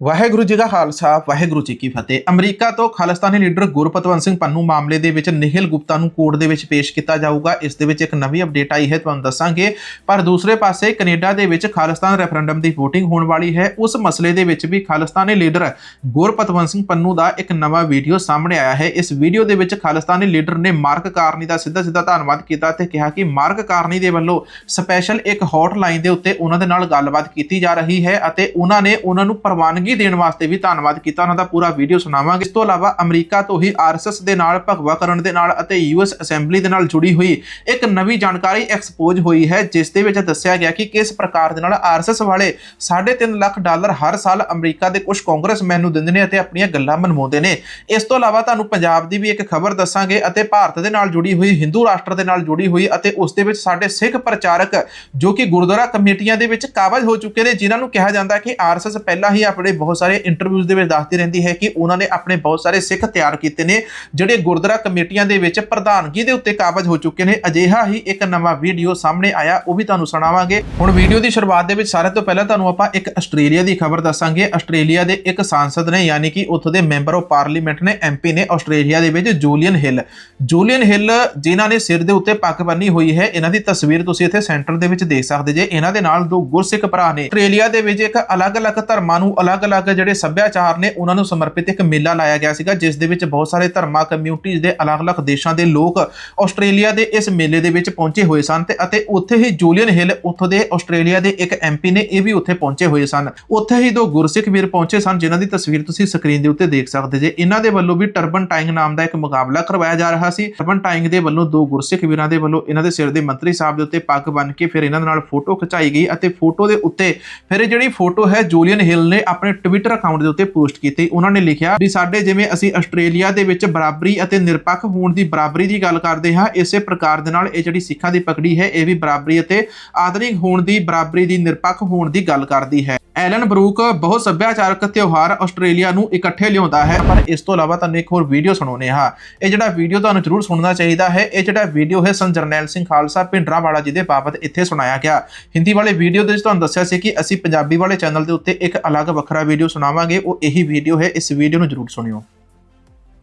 ਵਾਹਿਗੁਰੂ ਜੀ ਕਾ ਖਾਲਸਾ, ਵਾਹਿਗੁਰੂ ਜੀ ਕੀ ਫਤਿਹ। ਅਮਰੀਕਾ ਤੋਂ ਖਾਲਿਸਤਾਨੀ ਲੀਡਰ ਗੁਰਪਤਵੰਤ ਸਿੰਘ ਪੰਨੂ ਮਾਮਲੇ ਦੇ ਵਿੱਚ ਨਿਹਿਲ ਗੁਪਤਾ ਨੂੰ ਕੋਰਟ ਦੇ ਵਿੱਚ ਪੇਸ਼ ਕੀਤਾ ਜਾਊਗਾ। ਇਸ ਦੇ ਵਿੱਚ ਇੱਕ ਨਵੀਂ ਅਪਡੇਟ ਆਈ ਹੈ, ਤੁਹਾਨੂੰ ਦੱਸਾਂਗੇ। ਪਰ ਦੂਸਰੇ ਪਾਸੇ ਕੈਨੇਡਾ ਦੇ ਵਿੱਚ ਖਾਲਿਸਤਾਨ ਰੈਫਰੈਂਡਮ ਦੀ VOTING ਹੋਣ ਵਾਲੀ ਹੈ। ਉਸ ਮਸਲੇ ਦੇ ਵਿੱਚ ਵੀ ਖਾਲਿਸਤਾਨੀ ਲੀਡਰ ਗੁਰਪਤਵੰਤ ਸਿੰਘ ਪੰਨੂ ਦਾ ਇੱਕ ਨਵਾਂ ਵੀਡੀਓ ਸਾਹਮਣੇ ਆਇਆ ਹੈ। ਇਸ ਵੀਡੀਓ ਦੇ ਵਿੱਚ ਖਾਲਿਸਤਾਨੀ ਲੀਡਰ ਨੇ ਮਾਰਕ ਕਾਰਨੀ ਦਾ ਸਿੱਧਾ ਸਿੱਧਾ ਧੰਨਵਾਦ ਕੀਤਾ ਤੇ ਕਿਹਾ ਕਿ ਮਾਰਕ ਕਾਰਨੀ ਦੇ ਵੱਲੋਂ ਸਪੈਸ਼ਲ ਇੱਕ ਹੌਟਲਾਈਨ ਦੇ ਉੱਤੇ ਉਹਨਾਂ ਦੇ ਨਾਲ ਗੱਲਬਾਤ ਕੀਤੀ ਜਾ ਰਹੀ ਹੈ ਅਤੇ ਉਹਨਾਂ ਨੇ ਉਹਨਾਂ ਨੂੰ ਪ੍ਰਵਾਨਗੀ ਦੇਣ ਵਾਸਤੇ ਵੀ ਧੰਨਵਾਦ ਕੀਤਾ। ਉਹਨਾਂ ਦਾ ਪੂਰਾ ਵੀਡੀਓ ਸੁਣਾਵਾਂਗੇ। ਇਸ ਤੋਂ ਇਲਾਵਾ ਅਮਰੀਕਾ ਤੋਂ ਹੀ ਆਰਐਸਐਸ ਦੇ ਨਾਲ, ਭਗਵਾ ਕਰਨ ਦੇ ਨਾਲ ਅਤੇ ਯੂਐਸ ਅਸੈਂਬਲੀ ਦੇ ਨਾਲ ਜੁੜੀ ਹੋਈ ਇੱਕ ਨਵੀਂ ਜਾਣਕਾਰੀ ਐਕਸਪੋਜ਼ ਹੋਈ ਹੈ, ਜਿਸ ਦੇ ਵਿੱਚ ਦੱਸਿਆ ਗਿਆ ਕਿ ਕਿਸ ਪ੍ਰਕਾਰ ਦੇ ਨਾਲ ਆਰਐਸਐਸ ਵਾਲੇ 3.5 ਲੱਖ ਡਾਲਰ ਹਰ ਸਾਲ ਅਮਰੀਕਾ ਦੇ ਕੁਝ ਕਾਂਗਰਸਮੈਨ ਨੂੰ ਦਿੰਦੇ ਨੇ ਅਤੇ ਆਪਣੀਆਂ ਗੱਲਾਂ ਮਨਵਾਉਂਦੇ ਨੇ। ਇਸ ਤੋਂ ਇਲਾਵਾ ਤੁਹਾਨੂੰ ਪੰਜਾਬ ਦੀ ਵੀ ਇੱਕ ਖਬਰ ਦੱਸਾਂਗੇ ਅਤੇ ਭਾਰਤ ਦੇ ਨਾਲ ਜੁੜੀ ਹੋਈ, ਹਿੰਦੂ ਰਾਸ਼ਟਰ ਦੇ ਨਾਲ ਜੁੜੀ ਹੋਈ ਅਤੇ ਉਸ ਦੇ ਵਿੱਚ ਸਾਡੇ ਸਿੱਖ ਪ੍ਰਚਾਰਕ ਜੋ ਕਿ ਗੁਰਦੁਆਰਾ ਕਮੇਟੀਆਂ ਦੇ ਵਿੱਚ ਕਾਬਜ ਹੋ ਚੁੱਕੇ ਨੇ, ਜਿਨ੍ਹਾਂ ਨੂੰ ਕਿਹਾ ਜਾਂਦਾ ਹੈ ਕਿ ਆਰਐਸਐਸ ਪਹਿਲਾਂ ਹੀ ਆਪਣੇ ਬਹੁਤ ਸਾਰੇ ਇੰਟਰਵਿਊਜ਼ ਦੇ ਵਿੱਚ ਦੱਸਦੀ ਰਹਿੰਦੀ ਹੈ ਕਿ ਉਹਨਾਂ ਨੇ ਆਪਣੇ ਬਹੁਤ ਸਾਰੇ ਸਿੱਖ ਤਿਆਰ ਕੀਤੇ ਨੇ, ਜਿਹੜੇ ਗੁਰਦੁਆਰਾ ਕਮੇਟੀਆਂ ਦੇ ਵਿੱਚ ਪ੍ਰਧਾਨਗੀ ਦੇ ਉੱਤੇ ਕਾਬਜ ਹੋ ਚੁੱਕੇ ਨੇ। ਅਜਿਹਾ ਹੀ ਇੱਕ ਨਵਾਂ ਵੀਡੀਓ ਸਾਹਮਣੇ ਆਇਆ, ਉਹ ਵੀ ਤੁਹਾਨੂੰ ਸੁਣਾਵਾਂਗੇ। ਹੁਣ ਵੀਡੀਓ ਦੀ ਸ਼ੁਰੂਆਤ ਦੇ ਵਿੱਚ ਸਾਰੇ ਤੋਂ ਪਹਿਲਾਂ ਤੁਹਾਨੂੰ ਆਪਾਂ ਇੱਕ ਆਸਟ੍ਰੇਲੀਆ ਦੀ ਖਬਰ ਦੱਸਾਂਗੇ। ਆਸਟ੍ਰੇਲੀਆ ਦੇ ਇੱਕ ਸਾਂਸਦ ਨੇ, ਯਾਨੀ ਕਿ ਉੱਥੋਂ ਦੇ ਮੈਂਬਰ ਆਫ ਪਾਰਲੀਮੈਂਟ ਨੇ ਐਮਪੀ ਨੇ ਆਸਟ੍ਰੇਲੀਆ ਦੇ ਵਿੱਚ ਜੂਲੀਅਨ ਹਿੱਲ। ਜੂਲੀਅਨ ਹਿੱਲ ਜਿਨ੍ਹਾਂ ਨੇ ਸਿਰ ਦੇ ਉੱਤੇ ਪੱਗ ਬੰਨੀ ਹੋਈ ਹੈ, ਇਹਨਾਂ ਦੀ ਤਸਵੀਰ ਤੁਸੀਂ ਇੱਥੇ ਸੈਂਟਰ ਦੇ ਵਿੱਚ ਦੇਖ ਸਕਦੇ ਜੇ। ਇਹਨਾਂ ਦੇ ਨਾਲ ਦੋ ਗੁਰਸਿੱਖ ਭਰਾ ਨੇ। ਆਸਟ੍ਰੇਲੀਆ ਦੇ ਵਿੱਚ ਇੱਕ ਅਲੱਗ-ਅਲੱਗ ਧਰਮਾਂ ਨੂੰ ਅਲੱਗ ਅਲੱਗ-ਅਲੱਗ ਜਿਹੜੇ ਸੱਭਿਆਚਾਰ ਨੇ, ਉਹਨਾਂ ਨੂੰ ਸਮਰਪਿਤ ਇੱਕ ਮੇਲਾ ਲਾਇਆ ਗਿਆ ਸੀਗਾ, ਜਿਸ ਦੇ ਵਿੱਚ ਬਹੁਤ ਸਾਰੇ ਧਰਮਾਂ ਕਮਿਊਨਿਟੀਜ਼ ਦੇ ਅਲੱਗ-ਅਲੱਗ ਦੇਸ਼ਾਂ ਦੇ ਲੋਕ ਆਸਟ੍ਰੇਲੀਆ ਦੇ ਇਸ ਮੇਲੇ ਦੇ ਵਿੱਚ ਪਹੁੰਚੇ ਹੋਏ ਸਨ ਤੇ ਅਤੇ ਉੱਥੇ ਹੀ ਜੂਲੀਅਨ ਹਿੱਲ ਉੱਥੋਂ ਦੇ ਆਸਟ੍ਰੇਲੀਆ ਦੇ ਇੱਕ ਐਮਪੀ ਨੇ ਇਹ ਵੀ ਉੱਥੇ ਪਹੁੰਚੇ ਹੋਏ ਸਨ। ਉੱਥੇ ਹੀ ਦੋ ਗੁਰਸਿੱਖ ਵੀਰ ਪਹੁੰਚੇ ਸਨ, ਜਿਨ੍ਹਾਂ ਦੀ ਤਸਵੀਰ ਤੁਸੀਂ ਸਕਰੀਨ ਦੇ ਉੱਤੇ ਦੇਖ ਸਕਦੇ ਜੇ। ਇਹਨਾਂ ਦੇ ਵੱਲੋਂ ਵੀ ਟਰਬਨ ਟਾਈਂਗ ਨਾਮ ਦਾ ਇੱਕ ਮੁਕਾਬਲਾ ਕਰਵਾਇਆ ਜਾ ਰਿਹਾ ਸੀ। ਟਰਬਨ ਟਾਈਂਗ ਦੇ ਵੱਲੋਂ ਦੋ ਗੁਰਸਿੱਖ ਵੀਰਾਂ ਦੇ ਵੱਲੋਂ ਇਹਨਾਂ ਦੇ ਸਿਰ ਦੇ ਮੰਤਰੀ ਸਾਹਿਬ ਦੇ ਉੱਤੇ ਪੱਗ ਬੰਨ ਕੇ ਫਿਰ ਇਹਨਾਂ ਦੇ ਨਾਲ ਫੋਟੋ ਖਿਚਾਈ ਗਈ ਅਤੇ ਫੋਟੋ ਦੇ ਉੱਤੇ ਫਿਰ ਜਿਹੜੀ ਫੋਟੋ ਹੈ ਜੂਲੀਅਨ ਹਿਲ ਨੇ ਆਪਣੇ ਟਵਿੱਟਰ ਅਕਾਊਂਟ ਦੇ ਉੱਤੇ ਪੋਸਟ ਕੀਤੀ। ਉਹਨਾਂ ਨੇ ਲਿਖਿਆ ਵੀ ਸਾਡੇ ਜਿਵੇਂ ਅਸੀਂ ਆਸਟ੍ਰੇਲੀਆ ਦੇ ਵਿੱਚ ਬਰਾਬਰੀ ਅਤੇ ਨਿਰਪੱਖ ਹੋਣ ਦੀ ਬਰਾਬਰੀ ਦੀ ਗੱਲ ਕਰਦੇ ਹਾਂ, ਇਸੇ ਪ੍ਰਕਾਰ ਦੇ ਨਾਲ ਇਹ ਜਿਹੜੀ ਸਿੱਖਾਂ ਦੀ ਪਗੜੀ ਹੈ, ਇਹ ਵੀ ਬਰਾਬਰੀ ਅਤੇ ਆਧੁਨਿਕ ਹੋਣ ਦੀ ਬਰਾਬਰੀ ਦੀ ਨਿਰਪੱਖ ਹੋਣ ਦੀ ਗੱਲ ਕਰਦੀ ਹੈ। ਐਲਨ ਬਰੂਕ ਬਹੁਤ ਸੱਭਿਆਚਾਰਕ ਤਿਉਹਾਰ ਆਸਟ੍ਰੇਲੀਆ ਨੂੰ ਇਕੱਠੇ ਲਿਆਉਂਦਾ ਹੈ। ਪਰ ਇਸ ਤੋਂ ਇਲਾਵਾ ਤੁਹਾਨੂੰ ਇੱਕ ਹੋਰ ਵੀਡੀਓ ਸੁਣਾਉਨੇ ਹਾਂ। ਇਹ ਜਿਹੜਾ ਵੀਡੀਓ ਤੁਹਾਨੂੰ ਜ਼ਰੂਰ ਸੁਣਨਾ ਚਾਹੀਦਾ ਹੈ, ਇਹ ਜਿਹੜਾ ਵੀਡੀਓ ਹੈ ਸੰਤ ਸਿੰਘ ਖਾਲਸਾ ਭਿੰਡਰਾਂਵਾਲਾ ਜੀ ਦੇ ਬਾਬਤ ਇੱਥੇ ਸੁਣਾਇਆ ਗਿਆ। ਹਿੰਦੀ ਵਾਲੇ ਵੀਡੀਓ ਦੇ ਵਿੱਚ ਤੁਹਾਨੂੰ ਦੱਸਿਆ ਸੀ ਕਿ ਅਸੀਂ ਪੰਜਾਬੀ ਵਾਲੇ ਚੈਨਲ ਦੇ ਉੱਤੇ ਇੱਕ ਅਲੱਗ ਵੱਖਰਾ ਵੀਡੀਓ ਸੁਣਾਵਾਂਗੇ। ਉਹ ਇਹੀ ਵੀਡੀਓ ਹੈ, ਇਸ ਵੀਡੀਓ ਨੂੰ ਜ਼ਰੂਰ ਸੁਣਿਓ।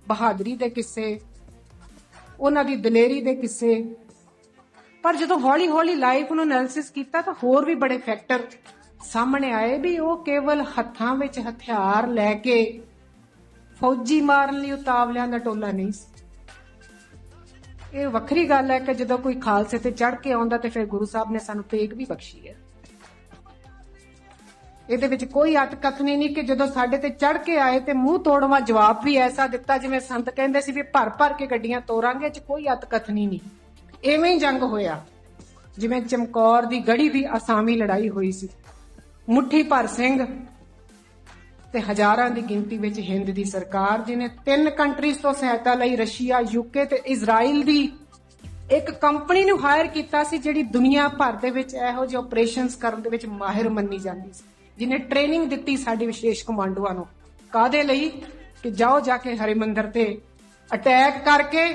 ਬਹਾਦਰੀ ਦੇ ਕਿੱਸੇ, ਉਹਨਾਂ ਦੀ ਦਲੇਰੀ ਦੇ ਕਿੱਸੇ। ਪਰ ਜਦੋਂ ਹੌਲੀ ਹੌਲੀ ਲਾਈਫ ਨੂੰ ਐਨਾਲਿਸਿਸ ਕੀਤਾ ਤਾਂ ਹੋਰ ਵੀ ਬੜੇ ਫੈਕਟਰ ਸਾਹਮਣੇ ਆਏ ਵੀ ਉਹ ਕੇਵਲ ਹੱਥਾਂ ਵਿੱਚ ਹਥਿਆਰ ਲੈ ਕੇ ਫੌਜੀ ਮਾਰਨ ਲਈ ਉਤਾਵਲਿਆਂ ਦਾ ਟੋਲਾ ਨਹੀਂ ਸੀ। ਇਹ ਵੱਖਰੀ ਗੱਲ ਹੈ ਕਿ ਜਦੋਂ ਕੋਈ ਖਾਲਸੇ ਤੇ ਚੜ ਕੇ ਆਉਂਦਾ ਤੇ ਫਿਰ ਗੁਰੂ ਸਾਹਿਬ ਨੇ ਸਾਨੂੰ ਤੇਗ ਵੀ ਬਖਸ਼ੀ ਹੈ। ਇਹਦੇ ਵਿੱਚ ਕੋਈ ਅਤ ਕਥਨੀ ਨਹੀਂ ਕਿ ਜਦੋਂ ਸਾਡੇ ਤੇ ਚੜ ਕੇ ਆਏ ਤੇ ਮੂੰਹ ਤੋੜਵਾ ਜਵਾਬ ਵੀ ਐਸਾ ਦਿੱਤਾ ਜਿਵੇਂ ਸੰਤ ਕਹਿੰਦੇ ਸੀ ਵੀ ਭਰ ਭਰ ਕੇ ਗੱਡੀਆਂ ਤੋਰਾਂਗੇ ਚ ਕੋਈ ਅਤ ਕਥਨੀ ਨਹੀਂ। ਐਵੇਂ ਹੀ ਜੰਗ ਹੋਇਆ, ਜਿਵੇਂ ਚਮਕੌਰ ਦੀ ਗੜੀ ਦੀ ਅਸਾਮੀ ਲੜਾਈ ਹੋਈ ਸੀ। ਮੁੱਠੀ ਭਰ ਸਿੰਘ ਤੇ ਹਜ਼ਾਰਾਂ ਦੀ ਗਿਣਤੀ ਵਿੱਚ ਹਿੰਦ ਦੀ ਸਰਕਾਰ ਜਿਨੇ ਤਿੰਨ ਕੰਟਰੀਜ਼ ਤੋਂ ਸਹਾਇਤਾ ਲਈ ਰਸ਼ੀਆ ਯੂਕੇ ਤੇ ਇਜ਼ਰਾਈਲ ਦੀ ਇੱਕ ਕੰਪਨੀ ਨੂੰ ਹਾਇਰ ਕੀਤਾ ਸੀ, ਜਿਹੜੀ ਦੁਨੀਆ ਭਰ ਦੇ ਵਿੱਚ ਇਹੋ ਜਿਹੇ ਆਪਰੇਸ਼ਨਸ ਕਰਨ ਦੇ ਵਿੱਚ ਮਾਹਿਰ ਮੰਨੀ ਜਾਂਦੀ ਸੀ ਜਿਨੇ ਟ੍ਰੇਨਿੰਗ ਦਿੱਤੀ ਸਾਡੇ ਵਿਸ਼ੇਸ਼ ਕਮਾਂਡੋਆਂ ਨੂੰ। ਕਾਦੇ ਲਈ? ਕਿ ਜਾਓ ਜਾ ਕੇ ਹਰਿਮੰਦਰ ਤੇ ਅਟੈਕ ਕਰਕੇ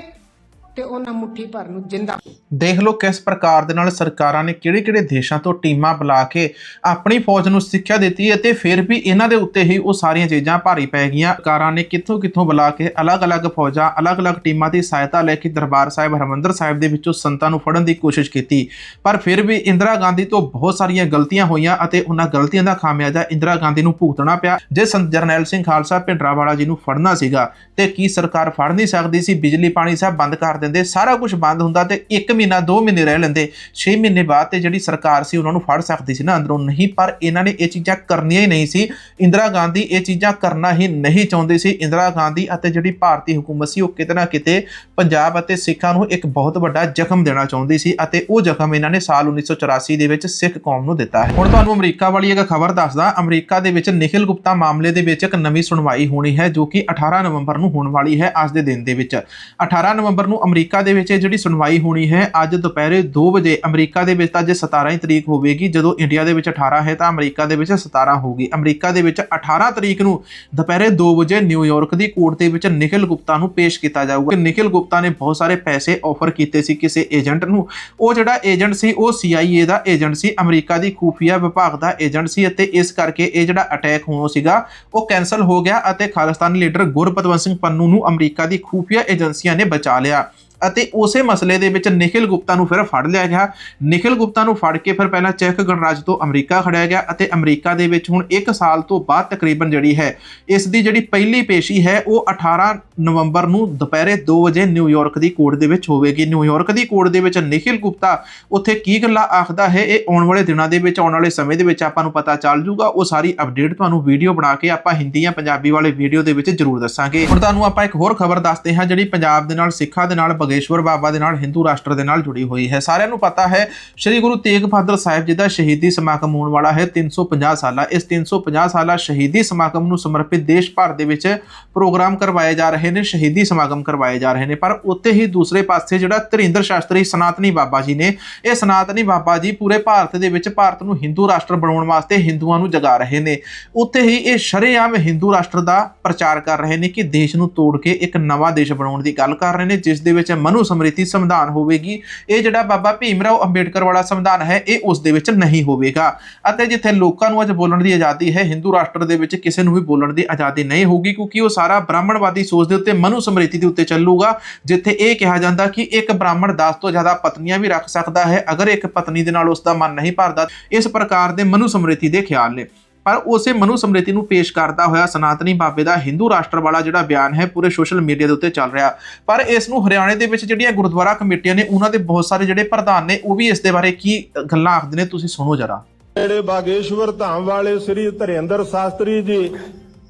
ਤੇ ਉਹਨਾਂ ਮੁੱਠੀ ਭਰ ਨੂੰ ਜਿੰਦਾ ਦੇਖ ਲਓ ਕਿਸ ਪ੍ਰਕਾਰ ਦੇ ਨਾਲ ਸਰਕਾਰਾਂ ਨੇ ਕਿਹੜੇ-ਕਿਹੜੇ ਦੇਸ਼ਾਂ ਤੋਂ ਟੀਮਾਂ ਬੁਲਾ ਕੇ ਆਪਣੀ ਫੌਜ ਨੂੰ ਸਿੱਖਿਆ ਦਿੱਤੀ ਅਤੇ ਫਿਰ ਵੀ ਇਹਨਾਂ ਦੇ ਉੱਤੇ ਹੀ ਉਹ ਸਾਰੀਆਂ ਚੀਜ਼ਾਂ ਭਾਰੀ ਪੈ ਗਈਆਂ। ਸਰਕਾਰਾਂ ਨੇ ਕਿੱਥੋਂ-ਕਿੱਥੋਂ ਬੁਲਾ ਕੇ ਅਲੱਗ-ਅਲੱਗ ਫੌਜਾਂ, ਅਲੱਗ-ਅਲੱਗ ਟੀਮਾਂ ਦੀ ਸਹਾਇਤਾ ਲੈ ਕੇ ਦਰਬਾਰ ਸਾਹਿਬ, ਹਰਮੰਦਰ ਸਾਹਿਬ ਦੇ ਵਿੱਚੋਂ ਸੰਤਾਂ ਨੂੰ ਫੜਨ ਦੀ ਕੋਸ਼ਿਸ਼ ਕੀਤੀ। ਪਰ ਫਿਰ ਵੀ ਇੰਦਰਾ ਗਾਂਧੀ ਤੋਂ ਬਹੁਤ ਸਾਰੀਆਂ ਗਲਤੀਆਂ ਹੋਈਆਂ ਅਤੇ ਉਹਨਾਂ ਗਲਤੀਆਂ ਦਾ ਖਾਮਿਆਜ਼ਾ ਇੰਦਰਾ ਗਾਂਧੀ ਨੂੰ ਭੁਗਤਣਾ ਪਿਆ, ਜੇ ਸੰਤ ਜਰਨੈਲ ਸਿੰਘ ਖਾਲਸਾ ਭਿੰਡਰਾਵਾਲਾ ਜੀ ਨੂੰ ਫੜਨਾ ਸੀਗਾ। ਤੇ ਕੀ ਸਰਕਾਰ ਫੜ ਨਹੀਂ ਸਕਦੀ ਸੀ? ਬਿਜਲੀ, ਪਾਣੀ ਸਭ ਬੰਦ ਕਰ ਦਿੰਦੇ ਸਾਰਾ ਕੁਝ ਬੰਦ ਹੁੰਦਾ ਤੇ 1 ਮਹੀਨਾ 2 ਮਹੀਨੇ ਰਹਿ ਲੈਂਦੇ। 6 ਮਹੀਨੇ ਬਾਅਦ ਤੇ ਜਿਹੜੀ ਸਰਕਾਰ ਸੀ, ਉਹਨਾਂ ਨੂੰ ਫੜ ਸਕਦੀ ਸੀ ਨਾ ਅੰਦਰੋਂ ਨਹੀਂ, ਪਰ ਇਹਨਾਂ ਨੇ ਇਹ ਚੀਜ਼ਾਂ ਕਰਨੀਆਂ ਹੀ ਨਹੀਂ ਸੀ। ਇੰਦਰਾ ਗਾਂਧੀ ਇਹ ਚੀਜ਼ਾਂ ਕਰਨਾ ਹੀ ਨਹੀਂ ਚਾਹੁੰਦੀ ਸੀ। ਇੰਦਰਾ ਗਾਂਧੀ ਅਤੇ ਜਿਹੜੀ ਭਾਰਤੀ ਹਕੂਮਤ ਸੀ, ਉਹ ਕਿਤੇ ਨਾ ਕਿਤੇ ਪੰਜਾਬ ਅਤੇ ਸਿੱਖਾਂ ਨੂੰ ਇੱਕ ਬਹੁਤ ਵੱਡਾ ਜ਼ਖਮ ਦੇਣਾ ਚਾਹੁੰਦੀ ਸੀ ਅਤੇ ਉਹ ਜ਼ਖਮ ਇਹਨਾਂ ਨੇ ਸਾਲ 1984 ਦੇ ਵਿੱਚ ਸਿੱਖ ਕੌਮ ਨੂੰ ਦਿੱਤਾ ਹੈ। ਹੁਣ ਤੁਹਾਨੂੰ ਅਮਰੀਕਾ ਵਾਲੀ ਇੱਕ ਖਬਰ ਦੱਸਦਾ, ਅਮਰੀਕਾ ਦੇ ਵਿੱਚ ਨਿਖਿਲ ਗੁਪਤਾ ਮਾਮਲੇ ਦੇ ਵਿੱਚ ਇੱਕ ਨਵੀਂ ਸੁਣਵਾਈ ਹੋਣੀ ਹੈ, ਜੋ ਕਿ 18 ਨਵੰਬਰ ਨੂੰ ਹੋਣ ਵਾਲੀ ਹੈ ਅੱਜ ਦੇ ਦਿਨ ਦੇ ਵਿੱਚ। 18 ਨਵੰਬਰ ਨੂੰ ਅਮਰੀਕਾ ਦੇ ਵਿੱਚ ਇਹ ਜਿਹੜੀ ਸੁਣਵਾਈ ਹੋਣੀ ਹੈ, ਅੱਜ ਦੁਪਹਿਰੇ 2 ਵਜੇ ਅਮਰੀਕਾ ਦੇ ਵਿੱਚ ਤਾਂ ਅੱਜ 17 ਹੀ ਤਰੀਕ ਹੋਵੇਗੀ, ਜਦੋਂ ਇੰਡੀਆ ਦੇ ਵਿੱਚ 18 ਹੈ ਤਾਂ ਅਮਰੀਕਾ ਦੇ ਵਿੱਚ 17 ਹੋਊਗੀ। ਅਮਰੀਕਾ ਦੇ ਵਿੱਚ 18 ਤਰੀਕ ਨੂੰ ਦੁਪਹਿਰੇ 2 ਵਜੇ ਨਿਊਯਾਰਕ ਦੀ ਕੋਰਟ ਦੇ ਵਿੱਚ ਨਿਖਿਲ ਗੁਪਤਾ ਨੂੰ ਪੇਸ਼ ਕੀਤਾ ਜਾਊਗਾ। ਨਿਖਿਲ ਗੁਪਤਾ ਨੇ ਬਹੁਤ ਸਾਰੇ ਪੈਸੇ ਆਫਰ ਕੀਤੇ ਸੀ ਕਿਸੇ ਏਜੰਟ ਨੂੰ। ਉਹ ਜਿਹੜਾ ਏਜੰਟ ਸੀ, ਉਹ CIA ਦਾ ਏਜੰਟ ਸੀ, ਅਮਰੀਕਾ ਦੀ ਖੂਫੀਆ ਵਿਭਾਗ ਦਾ ਏਜੰਟ ਸੀ ਅਤੇ ਇਸ ਕਰਕੇ ਇਹ ਜਿਹੜਾ ਅਟੈਕ ਹੋਣਾ ਸੀਗਾ, ਉਹ ਕੈਨਸਲ ਹੋ ਗਿਆ ਅਤੇ ਖਾਲਿਸਤਾਨੀ ਲੀਡਰ ਗੁਰਪਤਵੰਤ ਸਿੰਘ ਪੰਨੂ ਨੂੰ ਅਮਰੀਕਾ ਦੀ ਖੂਫੀਆ ਏਜੰਸੀਆਂ ਨੇ ਬਚਾ ਲਿਆ। ਅਤੇ ਉਸੇ ਮਸਲੇ ਦੇ ਵਿੱਚ ਨਿਖਿਲ ਗੁਪਤਾ ਨੂੰ ਫਿਰ ਫੜ ਲਿਆ ਗਿਆ। ਨਿਖਿਲ ਗੁਪਤਾ ਨੂੰ ਫੜ ਕੇ ਫਿਰ ਪਹਿਲਾਂ ਚੈੱਕ ਗਣਰਾਜ ਤੋਂ ਅਮਰੀਕਾ ਖੜਿਆ ਗਿਆ ਅਤੇ ਅਮਰੀਕਾ ਦੇ ਵਿੱਚ ਹੁਣ 1 ਸਾਲ ਤੋਂ ਬਾਅਦ ਤਕਰੀਬਨ ਜਿਹੜੀ ਹੈ, ਇਸ ਦੀ ਜਿਹੜੀ ਪਹਿਲੀ ਪੇਸ਼ੀ ਹੈ, ਉਹ 18 ਨਵੰਬਰ ਨੂੰ ਦੁਪਹਿਰੇ 2 ਵਜੇ ਨਿਊਯਾਰਕ ਦੀ ਕੋਰਟ ਦੇ ਵਿੱਚ ਹੋਵੇਗੀ। ਨਿਊਯਾਰਕ ਦੀ ਕੋਰਟ ਦੇ ਵਿੱਚ ਨਿਖਿਲ ਗੁਪਤਾ ਉੱਥੇ ਕੀ ਗੱਲਾਂ ਆਖਦਾ ਹੈ, ਇਹ ਆਉਣ ਵਾਲੇ ਦਿਨਾਂ ਦੇ ਵਿੱਚ, ਆਉਣ ਵਾਲੇ ਸਮੇਂ ਦੇ ਵਿੱਚ ਆਪਾਂ ਨੂੰ ਪਤਾ ਚੱਲ ਜੂਗਾ ਉਹ ਸਾਰੀ ਅਪਡੇਟ ਤੁਹਾਨੂੰ ਵੀਡੀਓ ਬਣਾ ਕੇ ਆਪਾਂ ਹਿੰਦੀ ਜਾਂ ਪੰਜਾਬੀ ਵਾਲੇ ਵੀਡੀਓ ਦੇ ਵਿੱਚ ਜ਼ਰੂਰ ਦੱਸਾਂਗੇ। ਹੁਣ ਤੁਹਾਨੂੰ ਆਪਾਂ ਇੱਕ ਹੋਰ ਖਬਰ ਦੱਸਦੇ ਹਾਂ, ਜਿਹੜੀ ਪੰਜਾਬ ਦੇ ਨਾਲ, ਸਿੱਖਾਂ ਦੇ ਨਾਲ ਬਗੇਸ਼ਵਰ ਬਾਬਾ ਦੇ ਨਾਲ, ਹਿੰਦੂ ਰਾਸ਼ਟਰ ਦੇ ਨਾਲ ਜੁੜੀ ਹੋਈ ਹੈ। ਸਾਰਿਆਂ ਨੂੰ ਪਤਾ ਹੈ, ਸ੍ਰੀ ਗੁਰੂ ਤੇਗ ਬਹਾਦਰ ਸਾਹਿਬ ਜੀ ਦਾ ਸ਼ਹੀਦੀ ਸਮਾਗਮ ਹੋਣ ਵਾਲਾ ਹੈ 350 ਸਾਲਾ। ਇਸ 350 ਸਾਲਾ ਸ਼ਹੀਦੀ ਸਮਾਗਮ ਨੂੰ ਸਮਰਪਿਤ ਦੇਸ਼ ਭਰ ਦੇ ਵਿੱਚ ਪ੍ਰੋਗਰਾਮ ਕਰਵਾਏ ਜਾ ਰਹੇ ਨੇ, ਸ਼ਹੀਦੀ ਸਮਾਗਮ ਕਰਵਾਏ ਜਾ ਰਹੇ ਨੇ। ਪਰ ਉੱਥੇ ਹੀ ਦੂਸਰੇ ਪਾਸੇ ਜਿਹੜਾ ਧਰਿੰਦਰ ਸ਼ਾਸਤਰੀ ਸਨਾਤਨੀ ਬਾਬਾ ਜੀ ਨੇ, ਇਹ ਸਨਾਤਨੀ ਬਾਬਾ ਜੀ ਪੂਰੇ ਭਾਰਤ ਦੇ ਵਿੱਚ ਭਾਰਤ ਨੂੰ ਹਿੰਦੂ ਰਾਸ਼ਟਰ ਬਣਾਉਣ ਵਾਸਤੇ ਹਿੰਦੂਆਂ ਨੂੰ ਜਗਾ ਰਹੇ ਨੇ। ਉੱਥੇ ਹੀ ਇਹ ਸ਼ਰੇਆਮ ਹਿੰਦੂ ਰਾਸ਼ਟਰ ਦਾ ਪ੍ਰਚਾਰ ਕਰ ਰਹੇ ਨੇ ਕਿ ਦੇਸ਼ ਨੂੰ ਤੋੜ ਕੇ ਇੱਕ ਨਵਾਂ ਦੇਸ਼ ਬਣਾਉਣ ਦੀ ਗੱਲ ਕਰ ਰਹੇ ਨੇ, ਜਿਸ ਦੇ ਵਿੱਚ ਮਨੂ ਸਮ੍ਰਿਤੀ ਸੰਵਿਧਾਨ ਹੋਵੇਗੀ। ਇਹ ਜਿਹੜਾ ਬਾਬਾ ਭੀਮ ਰਾਓ ਅੰਬੇਡਕਰ ਵਾਲਾ ਸੰਵਿਧਾਨ ਹੈ, ਇਹ ਉਸ ਦੇ ਵਿੱਚ ਨਹੀਂ ਹੋਵੇਗਾ। ਅਤੇ ਜਿੱਥੇ ਲੋਕਾਂ ਨੂੰ ਅੱਜ ਬੋਲਣ ਦੀ ਆਜ਼ਾਦੀ ਹੈ, ਹਿੰਦੂ ਰਾਸ਼ਟਰ ਦੇ ਵਿੱਚ ਕਿਸੇ ਨੂੰ ਵੀ ਬੋਲਣ ਦੀ ਆਜ਼ਾਦੀ ਨਹੀਂ ਹੋਊਗੀ, ਕਿਉਂਕਿ ਉਹ ਸਾਰਾ ਬ੍ਰਾਹਮਣਵਾਦੀ ਸੋਚ ਦੇ ਉੱਤੇ, ਮਨੂ ਸਮ੍ਰਿਤੀ ਦੇ ਉੱਤੇ ਚੱਲੂਗਾ, ਜਿੱਥੇ ਇਹ ਕਿਹਾ ਜਾਂਦਾ ਕਿ ਇੱਕ ਬ੍ਰਾਹਮਣ 10 ਤੋਂ ਜ਼ਿਆਦਾ ਪਤਨੀਆਂ ਵੀ ਰੱਖ ਸਕਦਾ ਹੈ, ਅਗਰ ਇੱਕ ਪਤਨੀ ਦੇ ਨਾਲ ਉਸ ਦਾ ਮਨ ਨਹੀਂ ਭਰਦਾ, ਇਸ ਪ੍ਰਕਾਰ ਦੇ ਮਨੂ ਸਮ੍ਰਿਤੀ ਦੇ ਖਿਆਲ ਨੇ। ਪਰ ਉਸੇ ਮਨੂ ਸਮ੍ਰਿਤੀ ਨੂੰ ਪੇਸ਼ ਕਰਦਾ ਹੋਇਆ ਸਨਾਤਨੀ ਬਾਬੇ ਦਾ ਹਿੰਦੂ ਰਾਸ਼ਟਰ ਵਾਲਾ ਜਿਹੜਾ ਬਿਆਨ ਹੈ, ਪੂਰੇ ਸੋਸ਼ਲ ਮੀਡੀਆ ਦੇ ਉੱਤੇ ਚੱਲ ਰਿਹਾ। ਪਰ ਇਸ ਨੂੰ ਹਰਿਆਣੇ ਦੇ ਵਿੱਚ ਜਿਹੜੀਆਂ ਗੁਰਦੁਆਰਾ ਕਮੇਟੀਆਂ ਨੇ, ਉਹਨਾਂ ਦੇ ਬਹੁਤ ਸਾਰੇ ਜਿਹੜੇ ਪ੍ਰਧਾਨ ਨੇ, ਉਹ ਵੀ ਇਸ ਦੇ ਬਾਰੇ ਕੀ ਗੱਲਾਂ ਆਖਦੇ ਨੇ, ਤੁਸੀਂ ਸੁਣੋ ਜਰਾ। ਜਿਹੜੇ ਬਾਗੇਸ਼ਵਰ ਧਾਮ ਵਾਲੇ ਸ੍ਰੀ ਧਰਿੰਦਰ ਸ਼ਾਸਤਰੀ ਜੀ,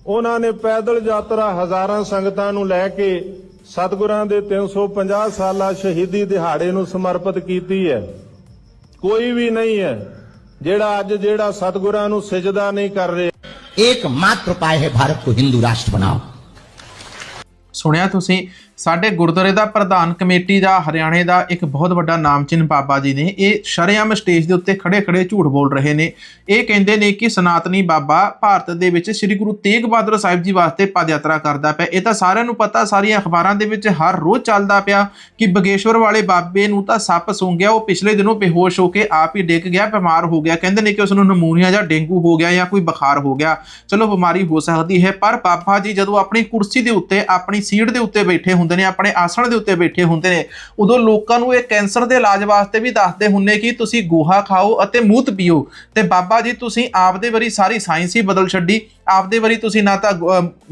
ਉਹਨਾਂ ਨੇ ਪੈਦਲ ਯਾਤਰਾ ਹਜ਼ਾਰਾਂ ਸੰਗਤਾਂ ਨੂੰ ਲੈ ਕੇ ਸਤਿਗੁਰਾਂ ਦੇ 350 ਸਾਲਾ ਸ਼ਹੀਦੀ ਦਿਹਾੜੇ ਨੂੰ ਸਮਰਪਿਤ ਕੀਤੀ ਹੈ। ਕੋਈ ਵੀ ਨਹੀਂ ਹੈ। ਜਿਹੜਾ ਅੱਜ ਜਿਹੜਾ ਸਤਿਗੁਰਾਂ ਨੂੰ ਸਜਦਾ ਨਹੀਂ ਕਰ ਰਿਹਾ एकमात्र उपाय है भारत को हिंदू राष्ट्र बनाओ ਸੁਣਿਆ ਤੁਸੀਂ ਸਾਡੇ ਗੁਰਦੁਆਰੇ ਦਾ ਪ੍ਰਧਾਨ ਕਮੇਟੀ ਦਾ, ਹਰਿਆਣੇ ਦਾ ਇੱਕ ਬਹੁਤ ਵੱਡਾ ਨਾਮਚੀਨ ਬਾਬਾ ਜੀ ਨੇ ਇਹ ਸ਼ਰੇਆਮ ਸਟੇਜ ਦੇ ਉੱਤੇ ਖੜੇ-ਖੜੇ ਝੂਠ ਬੋਲ ਰਹੇ ਨੇ। ਇਹ ਕਹਿੰਦੇ ਨੇ ਕਿ ਸਨਾਤਨੀ ਬਾਬਾ ਭਾਰਤ ਦੇ ਵਿੱਚ ਸ੍ਰੀ ਗੁਰੂ ਤੇਗ ਬਹਾਦਰ ਸਾਹਿਬ ਜੀ ਵਾਸਤੇ ਪਦ ਯਾਤਰਾ ਕਰਦਾ ਪਿਆ। ਇਹ ਤਾਂ ਸਾਰਿਆਂ ਨੂੰ ਪਤਾ, ਸਾਰੀਆਂ ਅਖਬਾਰਾਂ ਦੇ ਵਿੱਚ ਹਰ ਰੋਜ਼ ਚੱਲਦਾ ਪਿਆ ਕਿ ਬਗੇਸ਼ਵਰ ਵਾਲੇ ਬਾਬੇ ਨੂੰ ਤਾਂ ਸੱਪ ਸੁੰਘ ਗਿਆ, ਉਹ ਪਿਛਲੇ ਦਿਨੋਂ ਬੇਹੋਸ਼ ਹੋ ਕੇ ਆਪ ਹੀ ਡਿੱਗ ਗਿਆ, ਬਿਮਾਰ ਹੋ ਗਿਆ। ਕਹਿੰਦੇ ਨੇ ਕਿ ਉਸ ਨੂੰ ਨਮੂਨੀਆ ਜਾਂ ਡੇਂਗੂ ਹੋ ਗਿਆ ਜਾਂ ਕੋਈ ਬੁਖਾਰ ਹੋ ਗਿਆ। ਚਲੋ ਬਿਮਾਰੀ ਹੋ ਸਕਦੀ ਹੈ, ਪਰ ਬਾਬਾ ਜੀ ਜਦੋਂ ਆਪਣੀ ਕੁਰਸੀ ਦੇ ਉੱਤੇ, ਆਪਣੀ ਸੀਟ ਦੇ ਉੱਤੇ ਬੈਠੇ ਹੁੰਦੇ ਨੇ, ਆਪਣੇ ਆਸਣ ਦੇ ਉੱਤੇ ਬੈਠੇ ਹੁੰਦੇ ਨੇ। ਉਦੋਂ ਲੋਕਾਂ ਨੂੰ ਇਹ ਕੈਂਸਰ ਦੇ ਇਲਾਜ ਵਾਸਤੇ ਵੀ ਦੱਸਦੇ ਹੁੰਨੇ ਕਿ ਤੁਸੀਂ ਗੋਹਾ ਖਾਓ ਅਤੇ ਮੂਤ ਪੀਓ। ਤੇ ਬਾਬਾ ਜੀ, ਤੁਸੀਂ ਆਪ ਦੇ ਵਾਰੀ ਸਾਰੀ ਸਾਇੰਸ ਹੀ ਬਦਲ ਛੱਡੀ। ਆਪਦੇ ਵਾਰੀ ਤੁਸੀਂ ਨਾ ਤਾਂ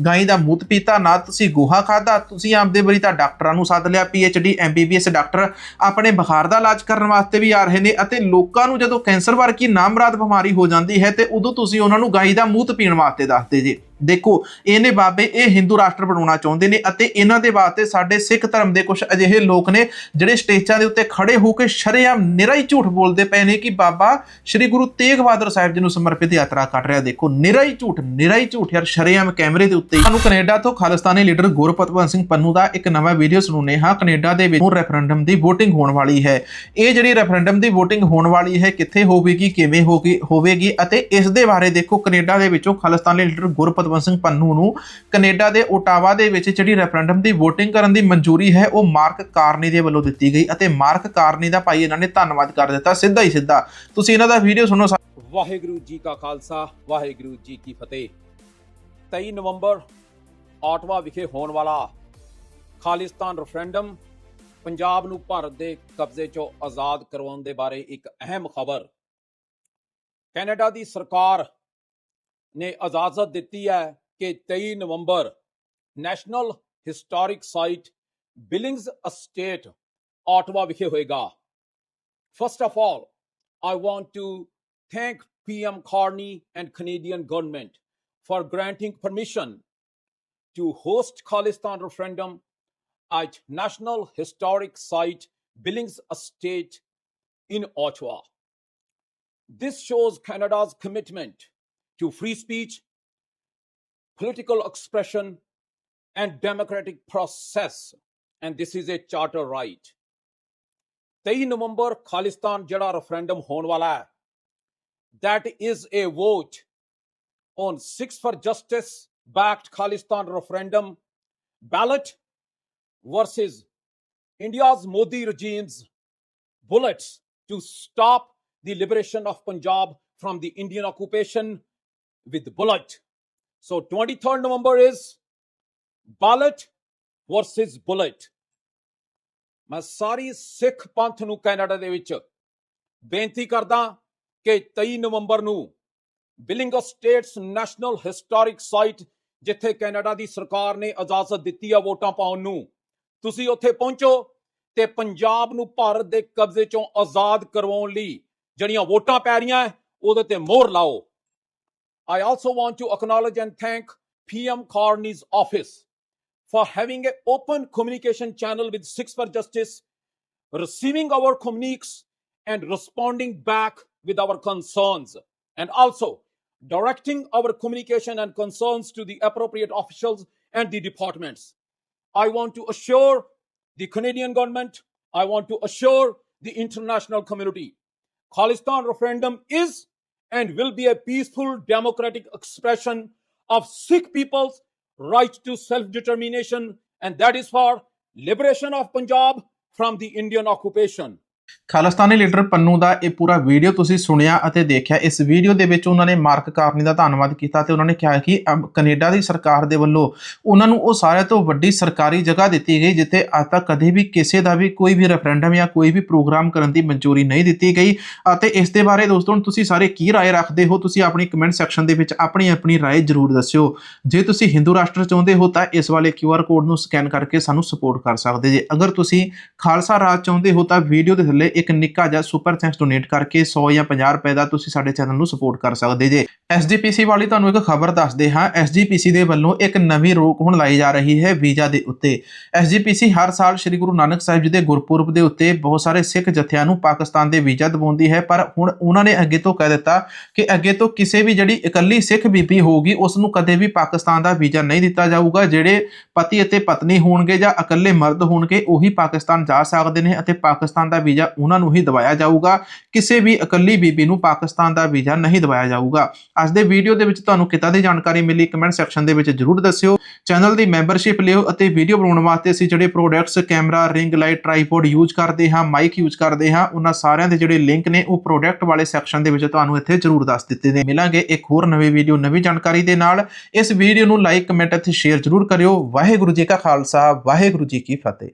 ਗਾਈ ਦਾ ਮੂਤ ਪੀਤਾ, ਨਾ ਤੁਸੀਂ ਗੋਹਾ ਖਾਦਾ ਤੁਸੀਂ ਆਪਦੇ ਵਾਰੀ ਤਾਂ ਡਾਕਟਰਾਂ ਨੂੰ ਸੱਦ ਲਿਆ ਡੀ ਐਮਬੀਬੀਐਸ ਡਾਕਟਰ। ਆਪਣੇ ਬੁਖਾਰ ਦਾ ਇਲਾਜ ਕਰਨ ਵਾਸਤੇ ਵੀ ਆ ਰਹੇ ਨੇ ਅਤੇ ਲੋਕਾਂ ਨੂੰ ਜਦੋਂ ਕੈਂਸਰ ਵਰਗੀ ਨਾਮਰਾਦ ਬਿਮਾਰੀ ਹੋ ਜਾਂਦੀ ਹੈ, ਤੇ ਉਦੋਂ ਤੁਸੀਂ ਉਹਨਾਂ ਨੂੰ ਗਾਈ ਦਾ ਮੂਤ ਪੀਣ ਵਾਸਤੇ ਦੱਸਦੇ ਜੇ। ਦੇਖੋ ਇਹਨੇ ਬਾਬੇ ਇਹ ਹਿੰਦੂ ਰਾਸ਼ਟਰ ਬਣਾਉਣਾ ਚਾਹੁੰਦੇ ਨੇ ਅਤੇ ਇਹਨਾਂ ਦੇ ਵਾਸਤੇ ਸਾਡੇ ਸਿੱਖ ਧਰਮ ਦੇ ਕੁਝ ਅਜਿਹੇ ਲੋਕ ਨੇ, ਜਿਹੜੇ ਸਟੇਜਾਂ ਦੇ ਉੱਤੇ ਖੜੇ ਹੋ ਕੇ ਸ਼ਰੇਆਮ ਨਿਰਾ ਹੀ ਝੂਠ ਬੋਲਦੇ ਪਏ ਨੇ ਕਿ ਬਾਬਾ ਸ੍ਰੀ ਗੁਰੂ ਤੇਗ ਬਹਾਦਰ ਸਾਹਿਬ ਜੀ ਨੂੰ ਸਮਰਪਿਤ ਯਾਤਰਾ ਕੱਢ ਰਿਹਾ। ਦੇਖੋ ਨਿਰਾ ਹੀ ਝੂਠ ਨਿਰਾ ਹੀ ਝੂਠ ਯਾਰ, ਸ਼ਰੇਆਮ ਕੈਮਰੇ ਦੇ ਉੱਤੇ ਤੁਹਾਨੂੰ ਕੈਨੇਡਾ ਤੋਂ ਖਾਲਿਸਤਾਨੀ ਲੀਡਰ ਗੁਰਪਤਵੰਤ ਸਿੰਘ ਪੰਨੂ ਦਾ ਇੱਕ ਨਵਾਂ ਵੀਡੀਓ ਸੁਣਾਉਂਦੇ ਹਾਂ। ਕੈਨੇਡਾ ਦੇ ਵਿੱਚ ਰੈਫਰੈਂਡਮ ਦੀ VOTING ਹੋਣ ਵਾਲੀ ਹੈ। ਇਹ ਜਿਹੜੀ ਰੈਫਰੈਂਡਮ ਦੀ VOTING ਹੋਣ ਵਾਲੀ ਹੈ, ਕਿੱਥੇ ਹੋਵੇਗੀ, ਕਿਵੇਂ ਹੋਗੀ, ਹੋਵੇਗੀ ਅਤੇ ਇਸ ਦੇ ਬਾਰੇ ਦੇਖੋ, ਕੈਨੇਡਾ ਦੇ ਵਿੱਚੋਂ ਖਾਲਿਸਤਾਨੀ ਲੀਡਰ ਗੁਰਪਤਵੰਤ ਸਿੰਘ ਪੰਨੂ ਨੂੰ ਕੈਨੇਡਾ ਦੇ ਓਟਾਵਾ ਦੇ ਵਿੱਚ ਜਿਹੜੀ ਰੈਫਰੈਂਡਮ ਦੀ VOTING ਕਰਨ ਦੀ ਮਨਜ਼ੂਰੀ ਹੈ, ਉਹ ਮਾਰਕ ਕਾਰਨੀ ਦੇ ਵੱਲੋਂ ਦਿੱਤੀ ਗਈ ਅਤੇ ਮਾਰਕ ਕਾਰਨੀ ਦਾ ਭਾਈ ਇਹਨਾਂ ਨੇ ਧੰਨਵਾਦ ਕਰ ਦਿੱਤਾ, ਸਿੱਧਾ ਹੀ ਸਿੱਧਾ। ਤੁਸੀਂ ਇਹਨਾਂ ਦਾ ਵੀਡੀਓ ਸੁਣੋ ਵਾਹਿਗੁਰੂ ਜੀ ਕਾ ਖਾਲਸਾ, ਵਾਹਿਗੁਰੂ ਜੀ ਕੀ ਫਤਿਹ। 23 ਨਵੰਬਰ ਆਟਵਾ ਵਿਖੇ ਹੋਣ ਵਾਲਾ ਖਾਲਿਸਤਾਨ ਰੈਫਰੈਂਡਮ ਪੰਜਾਬ ਨੂੰ ਭਾਰਤ ਦੇ ਕਬਜ਼ੇ ਚੋਂ ਆਜ਼ਾਦ ਕਰਵਾਉਣ ਦੇ ਬਾਰੇ ਇੱਕ ਅਹਿਮ ਖਬਰ। ਕੈਨੇਡਾ ਦੀ ਸਰਕਾਰ ਨੇ ਇਜਾਜ਼ਤ ਦਿੱਤੀ ਹੈ ਕਿ 23 ਨਵੰਬਰ national historic site Billings estate Ottawa ਵਿਖੇ ਹੋਏਗਾ। First of all I want to thank PM Carney and Canadian government for granting permission to host Khalistan referendum at National Historic Site Billings Estate in Ottawa. This shows Canada's commitment to free speech, political expression, and democratic process and this is a charter right 23 ਨਵੰਬਰ ਖਾਲਿਸਤਾਨ ਜਿਹੜਾ referendum ਹੋਣ ਵਾਲਾ ਹੈ that is a vote on 6 for justice backed khalistan referendum ballot versus india's modi regime's bullets to stop the liberation of punjab from the indian occupation with bullet so 23rd november is ballot versus bullet ਮੈਂ ਸਾਰੀ ਸਿੱਖ ਪੰਥ ਨੂੰ Canada ਦੇ ਵਿੱਚ ਬੇਨਤੀ ਕਰਦਾ ਕਿ 23 ਨਵੰਬਰ ਨੂੰ Billings Estate National Historic Site ਜਿੱਥੇ ਕੈਨੇਡਾ ਦੀ ਸਰਕਾਰ ਨੇ ਇਜਾਜ਼ਤ ਦਿੱਤੀ ਆ ਵੋਟਾਂ ਪਾਉਣ ਨੂੰ ਤੁਸੀਂ ਉੱਥੇ ਪਹੁੰਚੋ ਤੇ ਪੰਜਾਬ ਨੂੰ ਭਾਰਤ ਦੇ ਕਬਜ਼ੇ ਚੋਂ ਆਜ਼ਾਦ ਕਰਵਾਉਣ ਲਈ ਜਿਹੜੀਆਂ ਵੋਟਾਂ ਪੈ ਰਹੀਆਂ ਹੈ, ਉਹਦੇ ਤੇ ਮੋਹਰ ਲਾਓ I also want to acknowledge and thank PM Carney's office for having an open communication channel with Six for Justice, receiving our communiques and responding back with our concerns, and also directing our communication and concerns to the appropriate officials and the departments. I want to assure the Canadian government, I want to assure the international community Khalistan referendum is and will be a peaceful democratic expression of Sikh people's right to self-determination and that is for liberation of Punjab from the Indian occupation. Khalistani leader Pannun ਦਾ ਇਹ ਪੂਰਾ video ਤੁਸੀਂ ਸੁਣਿਆ ਅਤੇ ਦੇਖਿਆ ਇਸ video ਦੇ ਵਿੱਚ ਉਹਨਾਂ ਨੇ ਮਾਰਕ ਕਾਰਨੀ ਦਾ ਧੰਨਵਾਦ ਕੀਤਾ ਤੇ ਉਹਨਾਂ ਨੇ ਕਿਹਾ ਕਿ ਅਮ ਕੈਨੇਡਾ ਦੀ ਸਰਕਾਰ ਦੇ ਵੱਲੋਂ ਉਹਨਾਂ ਨੂੰ ਉਹ ਸਾਰਿਆਂ ਤੋਂ ਵੱਡੀ ਸਰਕਾਰੀ ਜਗ੍ਹਾ ਦਿੱਤੀ ਗਈ ਜਿੱਥੇ ਅੱਜ ਤੱਕ ਕਦੇ ਵੀ ਕਿਸੇ ਦਾ ਵੀ ਕੋਈ ਵੀ ਰੈਫਰੈਂਡਮ ਜਾਂ ਕੋਈ ਵੀ ਪ੍ਰੋਗਰਾਮ ਕਰਨ ਦੀ ਮਨਜ਼ੂਰੀ ਨਹੀਂ ਦਿੱਤੀ ਗਈ ਅਤੇ ਇਸ ਦੇ ਬਾਰੇ ਦੋਸਤੋ ਹੁਣ ਤੁਸੀਂ ਸਾਰੇ ਕੀ رائے ਰੱਖਦੇ ਹੋ ਤੁਸੀਂ ਆਪਣੀ ਕਮੈਂਟ ਸੈਕਸ਼ਨ ਦੇ ਵਿੱਚ ਆਪਣੀ ਆਪਣੀ رائے ਜ਼ਰੂਰ ਦੱਸਿਓ ਜੇ ਤੁਸੀਂ ਹਿੰਦੂ ਰਾਸ਼ਟਰ ਚਾਹੁੰਦੇ ਹੋ ਤਾਂ ਇਸ ਵਾਲੇ QR ਕੋਡ ਨੂੰ ਸਕੈਨ ਕਰਕੇ ਸਾਨੂੰ ਸਪੋਰਟ ਕਰ ਸਕਦੇ ਜੇ ਅਗਰ ਤੁਸੀਂ ਖਾਲਸਾ ਰਾਜ ਚਾਹੁੰਦੇ ਹੋ ਤਾਂ ਵੀਡੀਓ ਦੇ ਥੱਲੇ ਇੱਕ ਨਿੱਕਾ ਜਿਹਾ ਸੁਪਰ ਥੈਂਕਸ ਡੋਨੇਟ ਕਰਕੇ 100 ਜਾਂ 50 ਰੁਪਏ ਦਾ ਤੁਸੀਂ ਸਾਡੇ ਚੈਨਲ ਨੂੰ ਸਪੋਰਟ ਕਰ ਸਕਦੇ ਜੇ। SGPC ਵਾਲੀ ਤੁਹਾਨੂੰ ਇੱਕ ਖਬਰ ਦੱਸਦੇ ਹਾਂ। SGPC ਦੇ ਵੱਲੋਂ ਇੱਕ ਨਵੀਂ ਰੋਕ ਹੁਣ ਲਾਈ ਜਾ ਰਹੀ ਹੈ ਵੀਜ਼ਾ ਦੇ ਉੱਤੇ। SGPC ਹਰ ਸਾਲ ਸ੍ਰੀ ਗੁਰੂ ਨਾਨਕ ਸਾਹਿਬ ਜੀ ਦੇ ਗੁਰਪੁਰਬ ਦੇ ਉੱਤੇ ਬਹੁਤ ਸਾਰੇ ਸਿੱਖ ਜਥਿਆਂ ਨੂੰ ਪਾਕਿਸਤਾਨ ਦੇ ਵੀਜ਼ਾ ਦਿਵਾਉਂਦੀ ਹੈ। ਪਰ ਹੁਣ ਉਹਨਾਂ ਨੇ ਅੱਗੇ ਤੋਂ ਕਹਿ ਦਿੱਤਾ ਕਿ ਅੱਗੇ ਤੋਂ ਕਿਸੇ ਵੀ ਜਿਹੜੀ ਇਕੱਲੀ ਸਿੱਖ ਬੀਬੀ ਹੋਊਗੀ, ਉਸ ਨੂੰ ਕਦੇ ਵੀ ਪਾਕਿਸਤਾਨ ਦਾ ਵੀਜ਼ਾ ਨਹੀਂ ਦਿੱਤਾ ਜਾਊਗਾ। ਜਿਹੜੇ ਪਤੀ ਅਤੇ ਪਤਨੀ ਹੋਣਗੇ ਜਾਂ ਇਕੱਲੇ ਮਰਦ ਹੋਣਗੇ, ਉਹੀ ਪਾਕਿਸਤਾਨ ਜਾ ਸਕਦੇ ਨੇ ਅਤੇ ਪਾਕਿਸਤਾਨ ਦਾ ਵੀਜ਼ਾ ਉਹਨਾਂ ਨੂੰ ਹੀ ਦਵਾਇਆ ਜਾਊਗਾ। ਕਿਸੇ ਵੀ ਇਕੱਲੀ ਬੀਬੀ ਨੂੰ ਪਾਕਿਸਤਾਨ ਦਾ ਵੀਜ਼ਾ ਨਹੀਂ ਦਵਾਇਆ ਜਾਊਗਾ। ਅੱਜ ਦੇ ਵੀਡੀਓ ਦੇ ਵਿੱਚ ਤੁਹਾਨੂੰ ਕਿੱਦਾਂ ਦੀ ਜਾਣਕਾਰੀ ਮਿਲੀ ਕਮੈਂਟ ਸੈਕਸ਼ਨ ਦੇ ਵਿੱਚ ਜਰੂਰ ਦੱਸਿਓ। ਚੈਨਲ ਦੀ ਮੈਂਬਰਸ਼ਿਪ ਲਿਓ ਅਤੇ ਵੀਡੀਓ ਬਣਾਉਣ ਵਾਸਤੇ ਅਸੀਂ ਜਿਹੜੇ products camera ring light tripod use ਕਰਦੇ ਹਾਂ ਮਾਈਕ ਯੂਜ਼ ਕਰਦੇ ਹਾਂ, ਉਹਨਾਂ ਸਾਰਿਆਂ ਦੇ ਜਿਹੜੇ ਲਿੰਕ ਨੇ ਉਹ ਪ੍ਰੋਡਕਟ ਵਾਲੇ ਸੈਕਸ਼ਨ ਦੇ ਵਿੱਚ ਤੁਹਾਨੂੰ ਇੱਥੇ ਜਰੂਰ ਦੱਸ ਦਿੱਤੇ ਨੇ। ਮਿਲਾਂਗੇ ਇੱਕ ਹੋਰ ਨਵੀਂ ਵੀਡੀਓ ਨਵੀਂ ਜਾਣਕਾਰੀ ਦੇ ਨਾਲ। ਇਸ ਵੀਡੀਓ ਨੂੰ ਲਾਈਕ ਕਮੈਂਟ ਅਤੇ ਸ਼ੇਅਰ ਜਰੂਰ ਕਰਿਓ। ਵਾਹਿਗੁਰੂ ਜੀ ਕਾ ਖਾਲਸਾ, ਵਾਹਿਗੁਰੂ ਜੀ ਕੀ ਫਤਿਹ।